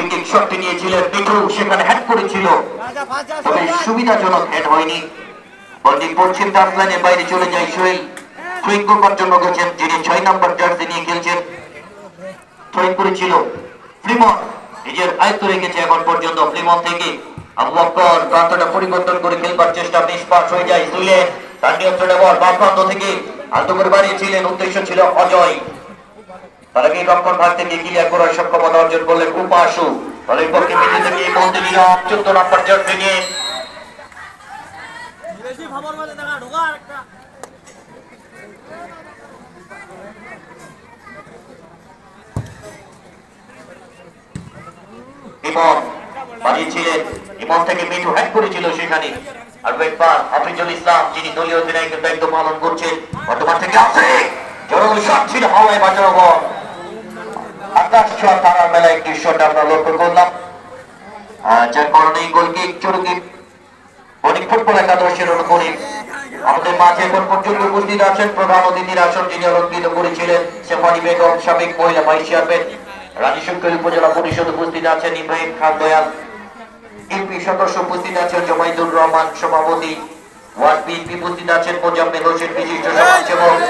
Free kick শটটি নিয়েছিলেন মিঠু সেখানে hat করেছিল। তবে সুবিধাজনক হেড হয়নি। বলটি পশ্চিম টাচ লাইনের বাইরে চলে যায় সোহেল। থ্রোয়িং করবার জন্য গেছেন, যিনি ছয় নম্বর জার্সি নিয়ে খেলছেন। থ্রোয়িং করেছিল ফ্রিমন নিজের আয়ত্ত রেখেছে এখন পর্যন্ত ফ্রিমন থেকে। আবু প্রান্তটা পরিবর্তন করে খেলবার চেষ্টা নিষ্পাস হয়ে যায় সুইলেন তার নিয়ন্ত্রণে বল বাম প্রান্ত থেকে। আলতো করে বাড়িয়েছিলেন, উদ্দেশ্য ছিল অজয়। তার আগে রক্ষণ ভাগ থেকে ক্লিয়ার করার সক্ষমতা অর্জন করলেন? উপাসু। দলের পক্ষে মিলে থেকে মুহূর্তে চোদ্দ নম্বর ইমন ইমন থেকে মিঠু হ্যাক করেছিল সেখানে। আর ওয়েটবার হাফিজুল ইসলাম যিনি দলীয় অধিনায়কের দায়িত্ব পালন করছেন বর্তমান থেকে আছে জরুরি ছিল হাওয়ায় বাঁচানো আকাশ ছোঁয়া তারার মেলায় একটি শট আমরা লক্ষ্য করলাম। যার কারণে গোলকে চরকি অনেক ফুটবল একাদশের অনুকূলে আমাদের মাঝে এখন পর্যন্ত উপস্থিত আছেন প্রধান অতিথির আসন যিনি অলঙ্কৃত করেছিলেন শেফানি বেগম, সাবেক মহিলা ভাইস চেয়ারম্যান রানী শঙ্কর উপজেলা পরিষদ উপস্থিত আছেন, ইব্রাহিম খান দয়াল, এমপি সদস্য উপস্থিত আছেন জমাইদুর রহমান সভাপতি, ওয়ার্ড বিএনপি উপস্থিত আছেন মোজাম্মেদ হোসেন বিশিষ্ট সমাজসেবক।